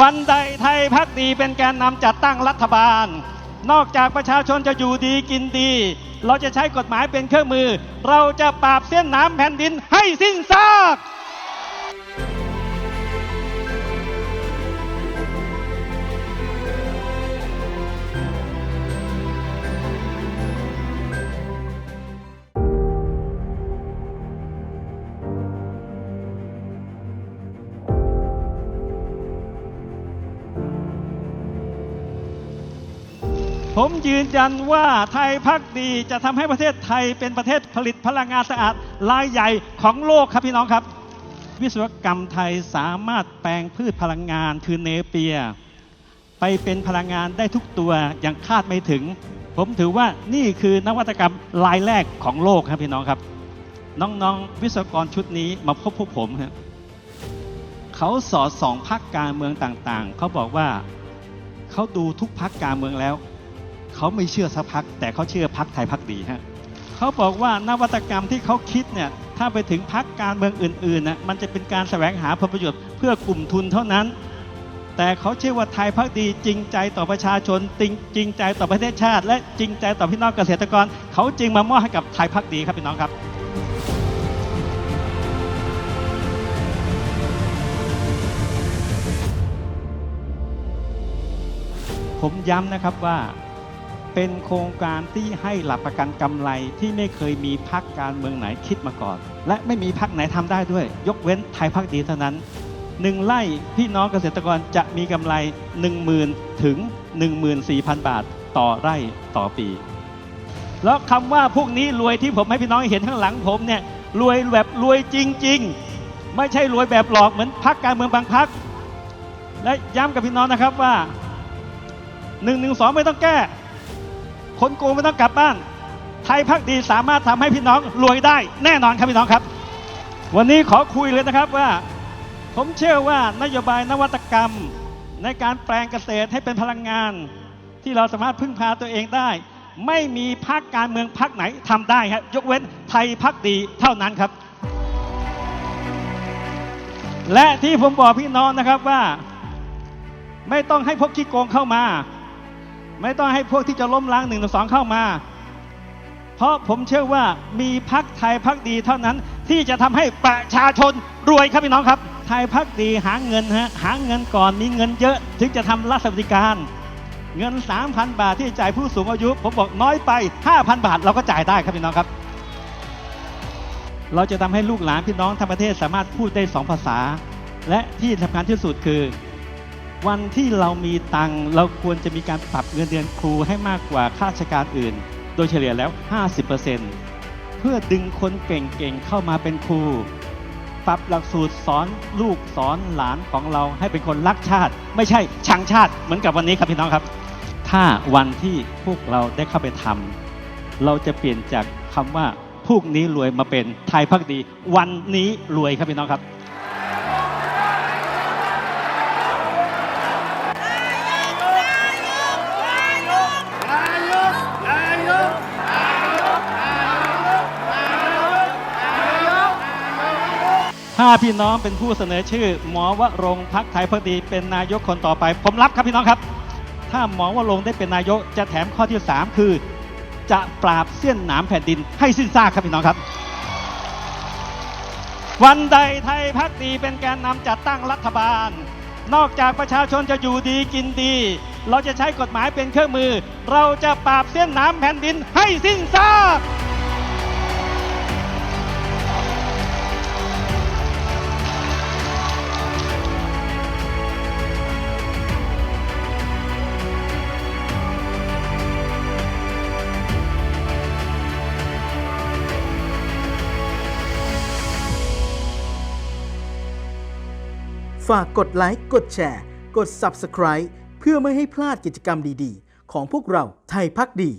วันใดไทยพักดีเป็นแกนนำจัดตั้งรัฐบาล นอกจากประชาชนจะอยู่ดีกินดี เราจะใช้กฎหมายเป็นเครื่องมือ เราจะปราบเส้นน้ำแผ่นดินให้สิ้นซาก ผมยืนยันว่าไทยพักดีจะทำให้ประเทศไทยเป็นประเทศผลิตพลังงานสะอาดรายใหญ่ของโลกครับพี่น้องครับ วิศวกรรมไทยสามารถแปลงพืชพลังงานคือเนเปีย ไปเป็นพลังงานได้ทุกตัวอย่างคาดไม่ถึง ผมถือว่านี่คือนวัตกรรมรายแรกของโลกครับพี่น้องครับ น้องๆวิศวกรชุดนี้มาพบพวกผมครับเขาสอดส่องพักการเมืองต่างๆ เขาบอกว่าเขาดูทุกพักการเมืองแล้ว เขาไม่เชื่อสักพัก แต่เขาเชื่อพักไทยพักดีฮะเขาบอกว่านวัตกรรมที่เขาคิดเนี่ยถ้าไปถึงพักการเมืองอื่นๆนะมันจะเป็นการแสวงหาผลประโยชน์เพื่อกลุ่มทุนเท่านั้น แต่เขาเชื่อว่าไทยพักดีจริงใจต่อประชาชนจริงจริงใจต่อประเทศชาติ และจริงใจต่อพี่น้องเกษตรกร เขาจึงมามอบให้กับไทยพักดีครับพี่น้องครับผมย้ำนะครับว่า เป็นโครงการที่ให้หลักประกันกำไรที่ไม่เคยมีพักการเมืองไหนคิดมาก่อน และไม่มีพักไหนทำได้ด้วย ยกเว้นไทยพักดีเท่านั้นหนึ่งไร่พี่น้องเกษตรกรจะมีกำไร 1 0,000 ถึง 14,000 บาทต่อไร่ต่อปี แล้วคำว่าพวกนี้รวยที่ผมให้พี่น้องเห็นข้างหลังผมเนี่ยรวยแบบรวยจริง ๆ ไม่ใช่รวยแบบหลอกเหมือนพักการเมืองบางพัก และย้ำกับพี่น้องนะครับว่า1นึไม่ต้องแก้ คนโกงไม่ต้องกลับบ้านไทยพักดีสามารถทำให้พี่น้องรวยได้แน่นอนครับพี่น้องครับ วันนี้ขอคุยเลยนะครับว่า ผมเชื่อว่านโยบายนวัตกรรม ในการแปลงเกษตรให้เป็นพลังงาน ที่เราสามารถพึ่งพาตัวเองได้ ไม่มีพรรคการเมืองพรรคไหนทำได้ครับยกเว้นไทยพักดีเท่านั้นครับ และที่ผมบอกพี่น้องนะครับว่า ไม่ต้องให้พวกขี้โกงเข้ามา ไม่ต้องให้พวกที่จะล้มล้างหนึ่งสองเข้ามา เพราะผมเชื่อว่ามีพักไทยพักดีเท่านั้นที่จะทำให้ประชาชนรวยครับพี่น้องครับ ไทยพักดีหาเงินฮะหาเงินก่อนมีเงินเยอะถึงจะทำรัฐสวัสดิการ เงิน 3,000 บาทที่จ่ายผู้สูงอายุ ผมบอกน้อยไป 5,000 บาทเราก็จ่ายได้ครับพี่น้องครับ เราจะทำให้ลูกหลานพี่น้องทั้งประเทศสามารถพูดได้สองภาษา และที่สำคัญที่สุดคือ วันที่เรามีตังเราควรจะมีการปรับเงินเดือนครูให้มากกว่าข้าราชการอื่น โดยเฉลี่ยแล้ว 50%เพื่อดึงคนเก่งๆเข้ามาเป็นครู ปรับหลักสูตรสอนลูกสอนหลานของเราให้เป็นคนรักชาติ ไม่ใช่ชังชาติเหมือนกับวันนี้ครับพี่น้องครับ ถ้าวันที่พวกเราได้เข้าไปทำเราจะเปลี่ยนจากคำว่าพวกนี้รวยมาเป็นไทยพักดี วันนี้รวยครับพี่น้องครับ ถ้าพี่น้องเป็นผู้เสนอชื่อ หมอวรงพักไทยพักดีเป็นนายกคนต่อไป ผมรับครับพี่น้องครับ ถ้าหมอวรงได้เป็นนายกจะแถมข้อที่ 3 คือ จะปราบเสี้ยนหนามแผ่นดินให้สิ้นซากครับพี่น้องครับ วันใดไทยพักดีเป็นแกนนำจัดตั้งรัฐบาล นอกจากประชาชนจะอยู่ดีกินดี เราจะใช้กฎหมายเป็นเครื่องมือ เราจะปราบเส้นหน้ำแผ่นดินให้สิ้นซาก ฝากกดไลค์ กดแชร์ กด Subscribe เพื่อไม่ให้พลาดกิจกรรมดีๆ ของพวกเราไทยพักดี